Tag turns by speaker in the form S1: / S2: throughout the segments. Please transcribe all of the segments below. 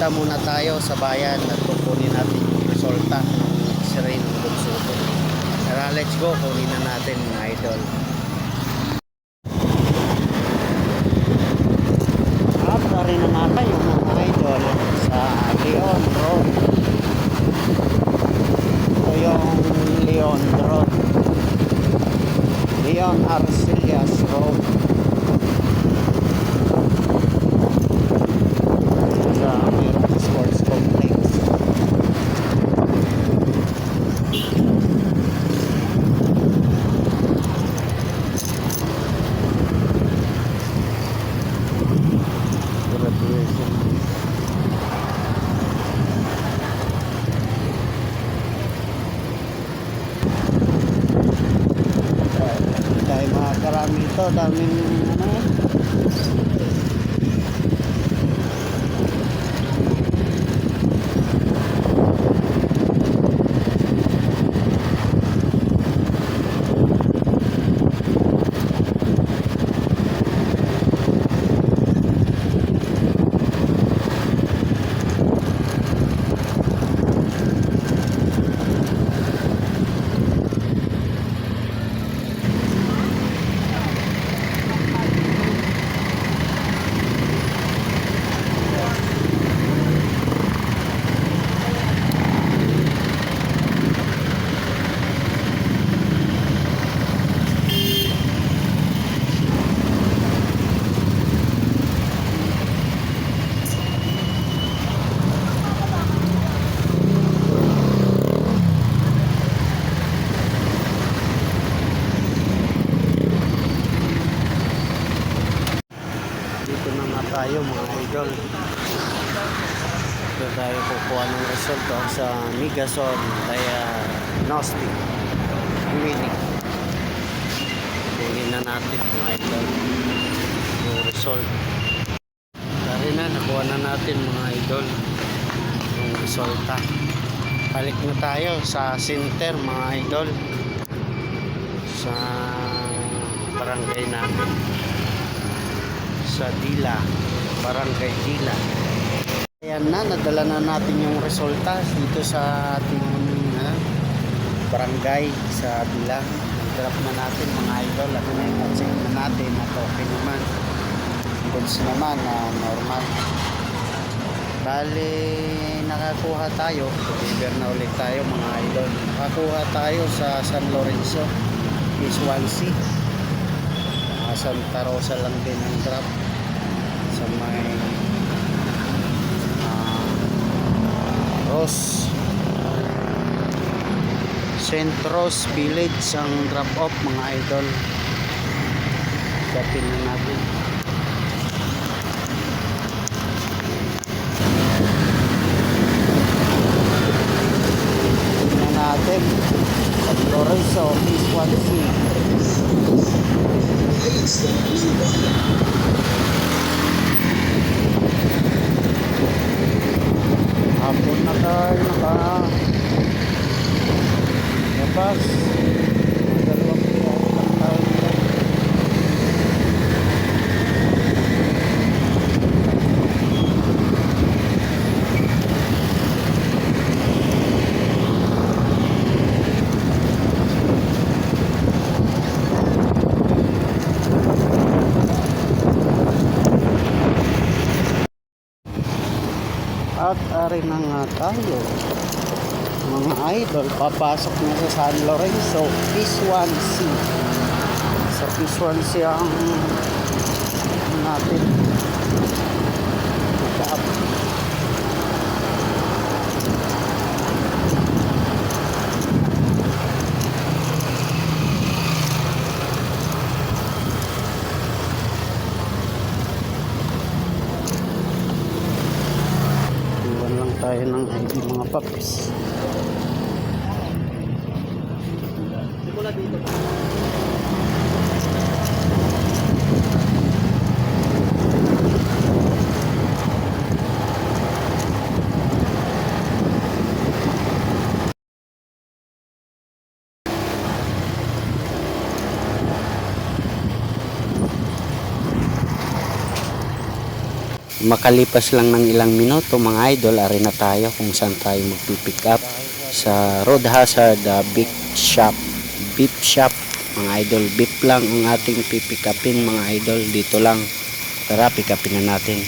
S1: Punta muna tayo sa bayan at kukunin natin yung resulta ng x-ray ng bunso ko. Tara, let's go. Kunin na natin mga idol. Rin na natin yung mga idol sa Leon Road. Ito yung Leon Road. Leon Arcelias Road. Sa mayroong sports complex. Graduation. Dahil mga karami ito, daming ano eh. Dito na nga tayo mga idol. Dito tayo kukuha ng resulta sa Migason Diagnostic Clinic. Kunin na natin mga idol yung result. Tari na, nakuha na natin mga idol yung resulta. Balik na tayo sa center mga idol sa barangay namin sa Dila, Barangay Dila. Ayan na, nadala na natin yung resulta dito sa ating ah, barangay sa Dila. Drop na natin mga idol. Ano na check na natin at okay naman. Goods naman na normal. Bali, nakakuha tayo. Deliver na ulit tayo mga idol. Nakakuha tayo sa San Lorenzo, East Swansea. Ah, Santa Rosa lang din ang drop sa may ah, Rose St. Rose Village ang drop off mga idol dating na natin tingnan natin sa Lorenzo East Swansea hapon na tayo naka labas Mga dalawang biyahe lang tayo nila. Ari na nga tayo. Mga idol, papasok na sa San Lorenzo, P1C. Sa P1C ang natin. Stop. puppies Makalipas lang ng ilang minuto mga idol, ari na tayo kung saan tayo magpipick up sa Road Hazard uh, Beef Shop. Beef Shop mga idol. Beef lang ang ating pipick upin mga idol. Dito lang. Tara, pick upin na natin.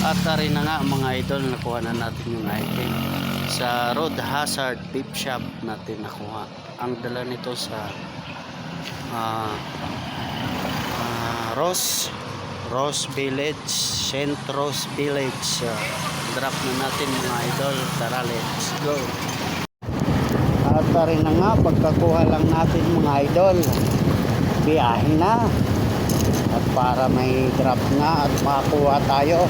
S1: At ari na nga mga idol, nakuha na natin yung item. Sa Road Hazard Beef Shop natin nakuha. Ang dala nito sa ah ah, Ross Rose Village, Saint Rose Village. Drop na natin mga idol. Tara, let's go. At rin na nga, pagkakuha lang natin mga idol, biyahe na. At para may drop na at makakuha tayo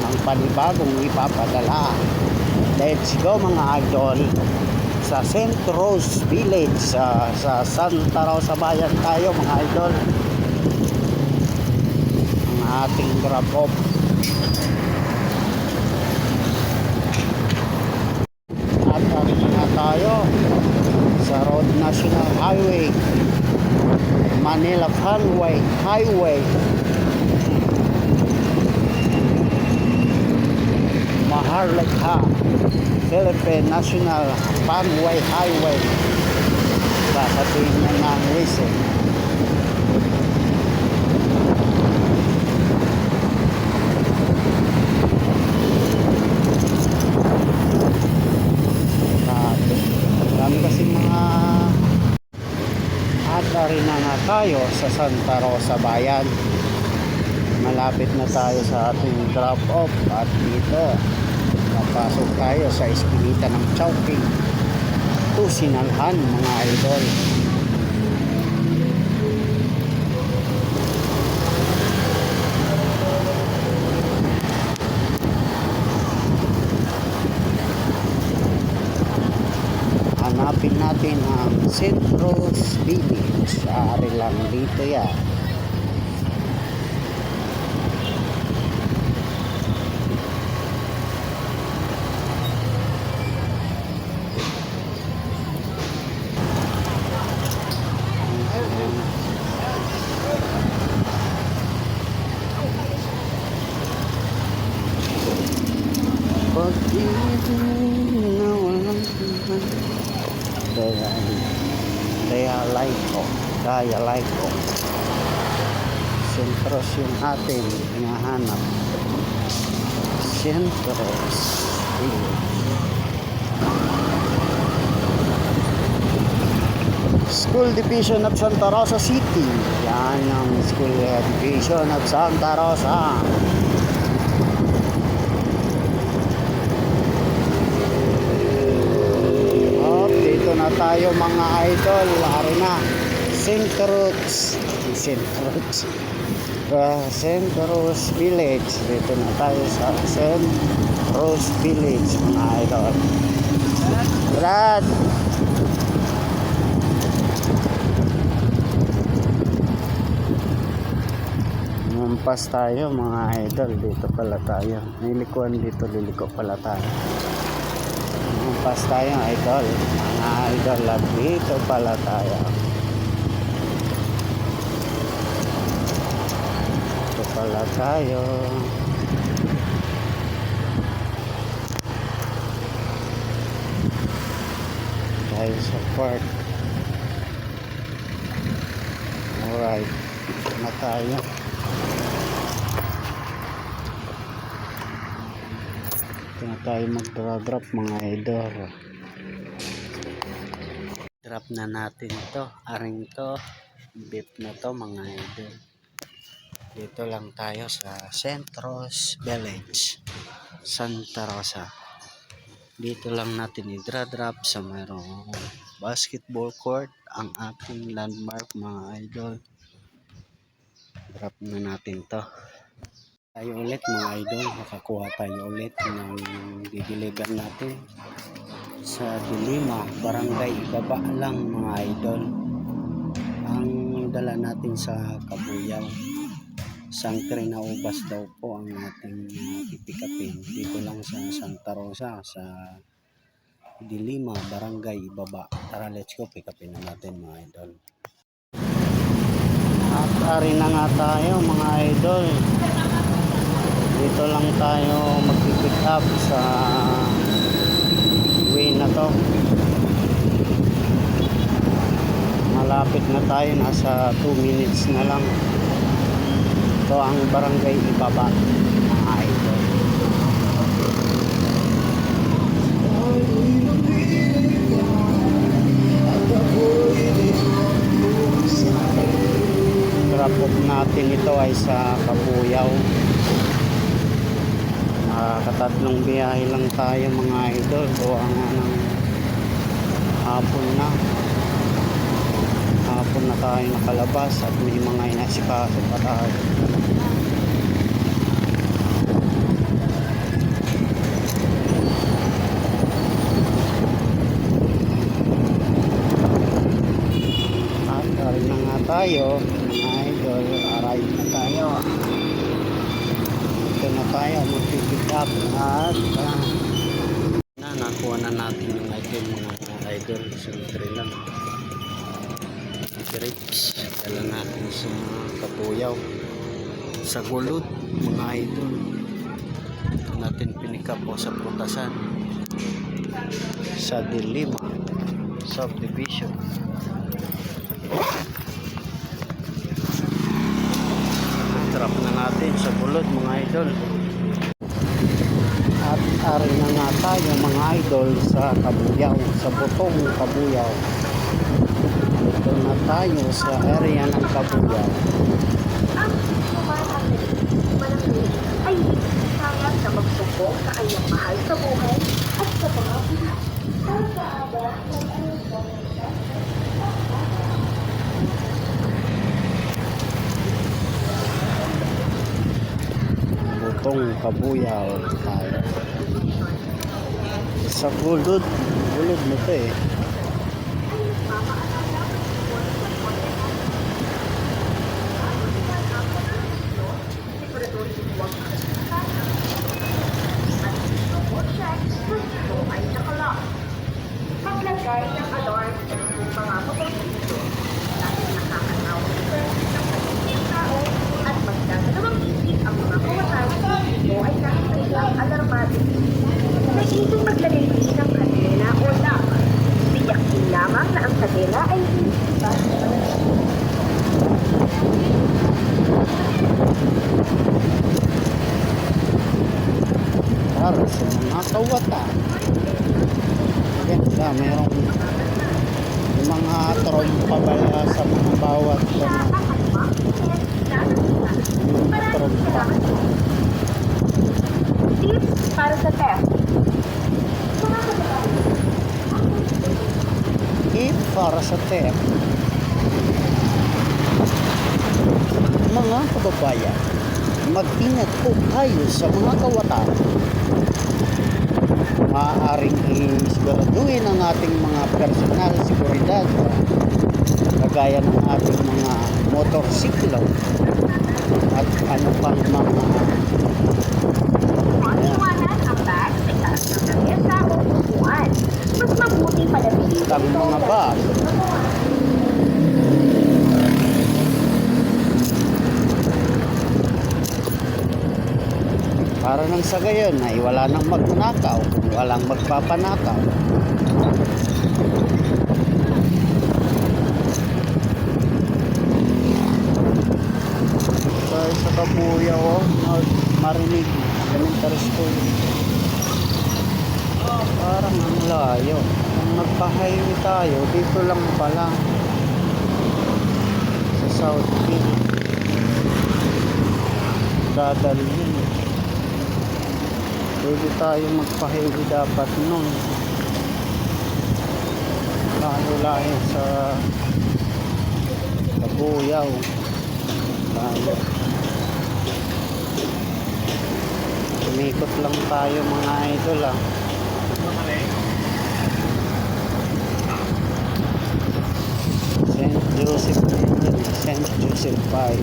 S1: ng panibagong ipapadala. Let's go mga idol sa Saint Rose Village sa, sa Santa Rosa Bayan tayo mga idol ating drop off. At arin na tayo sa Road National Highway Manila Funway Highway. Maharlika Philippine National Funway Highway. Sasabihin niya ng listen ata rin na nga tayo sa Santa Rosa Bayan. Malapit na tayo sa ating drop off at dito napasok tayo sa eskinita ng Chowking. Tusinalhan mga idol. Natin ang St. Rose Village. Ari lang dito yan. Pag-ibig na walang hanggan Kaya, kaya like ko, kaya like ko. Sentros yung ating hinahanap. Sentros. School Division of Santa Rosa City. Yan ang School Division of Santa Rosa. Hop, dito na tayo mga idol. Ari na. St. Roots. St. Uh, St. Rose Village. Dito na tayo sa St. Rose Village mga idol. Brad! Lumampas tayo mga idol. Dito pala tayo. May likuan dito. Liliko pala tayo. Lumampas tayo idol. Mga idol. Dito pala tayo. Dito pala tayo. Tayo sa park. Alright. Na tayo. Ito na tayo magdra-drop mga idol. Drop na natin to. Aring to. Beef na to mga idol. Dito lang tayo sa Centros Village. Santa Rosa. Dito lang natin i-drop sa mayroong basketball court. Ang ating landmark mga idol. Drop na natin to tayo ulit mga idol. Makakuha tayo ulit ng dideliver natin. Sa Dilima Barangay Ibaba lang mga idol. Ang dala natin sa Kabuyaw. Sangkre na ubas daw po ang ating pipikapin. Dito lang sa Santa Rosa sa Dilima Barangay Ibaba. Tara let's go pikapin na natin mga idol. At na nga tayo mga idol Dito lang tayo magpipick up sa way na to. Malapit na tayo, nasa 2 minutes na lang. Ito ang barangay Ibaba. Drop off natin ito ay sa Kabuyaw. Nakakatatlong biyahe lang tayo mga idol. Gawa nga ng hapon na. Hapon na tayo nakalabas at may mga inasikaso pa tayo. At aray na nga tayo, mga idol, arrive na tayo. Ito na tayo, mag-pick up at ah, na, nakuha na natin yung item mga idol, siyempre lang. Grapes, dala natin sa Kapuyaw, sa Gulod, mga idol. Natin pinikap po sa Prutasan, sa Dilima, subdivision. Trap na natin sa bulod mga idol. Ari na nga tayo mga idol sa Kabuyaw, sa Butong Kabuyaw. Ito na tayo sa area ng Kabuyaw.
S2: ang ay sayang na magsumbong sa kanyang mahal sa buhay at sa mga buhay. Para sa aba ng
S1: Butong Kabuyaw tayo. Sa bulod, bulod mo to eh.
S2: ay nakalak. Maglagay ng alarm sa mga motorsiklo dahil nakakatawag ito ng pagiging tao at magdadalawang isip ang mga kawasan ito ay nakikailang alarmado. Naisip maglagay din ng kadena o lock. Tiyak din lamang na ang kadena ay hindi basta
S1: para sa mga kawata. Ganda, merong yung mga trompa pala sa mga bawat ano, yung mga trompa.
S2: Tips para sa test.
S1: Eh, para sa tech. Mga kababayan, mag-ingat po tayo sa mga kawatan. Maaaring isiguraduhin ang ating mga personal seguridad kagaya ng ating mga motorsiklo at ano pang mga
S2: Iwanan ang bag sa itaas ng lamesa o upuan. Mas mabuti panatili
S1: Ang mga bag. Para nang sa gayon ay wala nang magnanakaw kung walang magpapanakaw. Sa sa kabuya o marinig elementary school. Parang ang layo. Kung magpa-highway tayo, dito lang pala. Sa South Hill. Dadalhin. Pwede tayo magpa-highway dapat nun. Lalo layo sa Kabuyaw. Layo. Umikot lang tayo mga idol ah. St. Joseph St. Joseph Pie.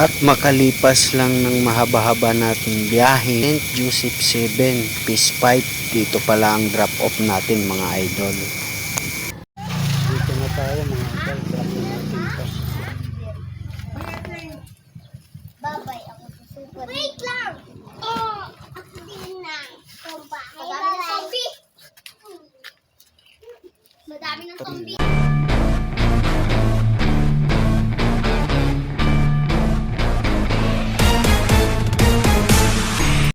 S1: At makalipas lang ng mahaba-haba nating biyahe, St. Joseph 7, Peace Pipe, dito pala ang drop off natin mga idol.